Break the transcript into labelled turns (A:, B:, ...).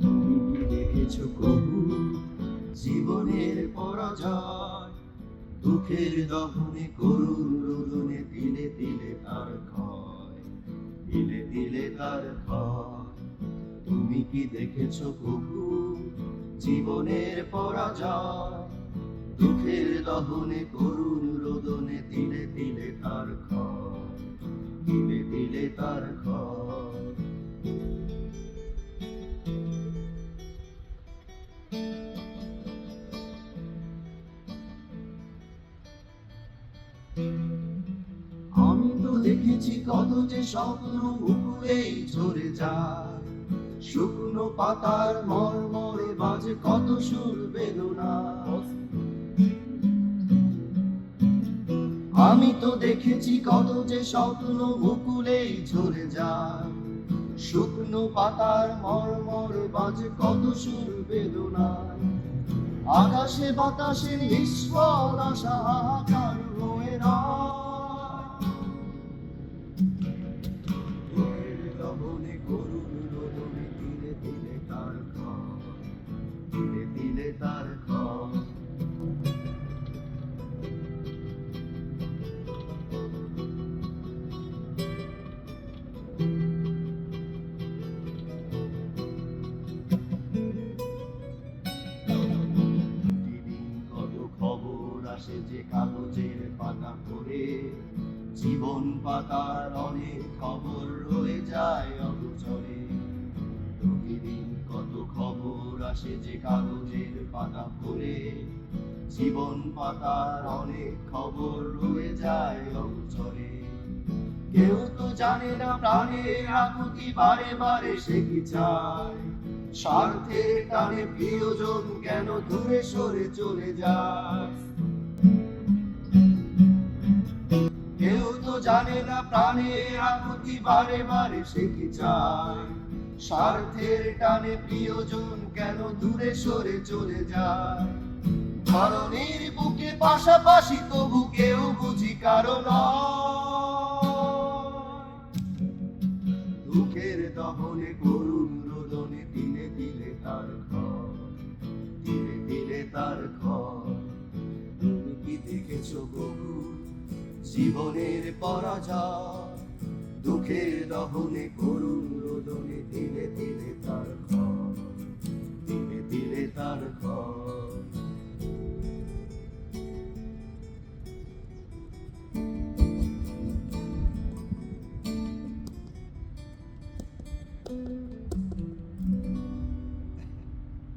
A: তুমি কি দেখেছ কবু জীবনের পরাজয়। দুঃখের দহনে করুণ রোদনে দিলে দিলে তার ক্ষয় দিলে দিলে তার ক্ষয়। তুমি কি দেখেছ কবু জীবনের পরাজয়? দুঃখের দহনে করুণ রোদনে দিলে দিলে তার ক্ষয় দিলে দিলে তার ক্ষয়। আমি তো দেখেছি কত যে স্বপ্ন উপরেই ঝরে যায়। শুকনো পাতার মরমরে বাজে কত সুর বেদনা। আমি তো দেখেছি কত যে স্বপ্ন মুকুলেই ঝরে যায়। শুকনো পাতার মরমরে বাজে কত সুর আকাশে বাতাসে নিষ্ফল আশা কাগজের পাতা পড়ে। জীবন পাতার অনেক খবর রয়ে যায় অগোচরে। প্রতিদিন কত খবর আসে যে কাগজের পাতা পড়ে। জীবন পাতার অনেক খবর রয়ে যায় অগোচরে। কেউ তো জানে না প্রাণের আকুতি বারে বারে সে কি চায়। স্বার্থের টানে প্রিয়জন কেন দূরে সরে চলে যায়? জানে না প্রাণের আকুতি বারে বারে সে কি চায়? স্বার্থের টানে প্রিয়জন কেন দূরে সরে চলে যায়? ধরনের বুকে পাশাপাশি তবু কেউ বুঝি কারণ দুঃখের দহনে করুণ রোদনে দিলে দিলে তার ঘর দিলে দিলে তার ঘর। তুমি কি দেখেছ বহু জীবনের পরাজয়, দুঃখের দহনে করুণ রোদনে দিলে দিলে তার ঘর দিলে দিলে তার ঘর
B: thank you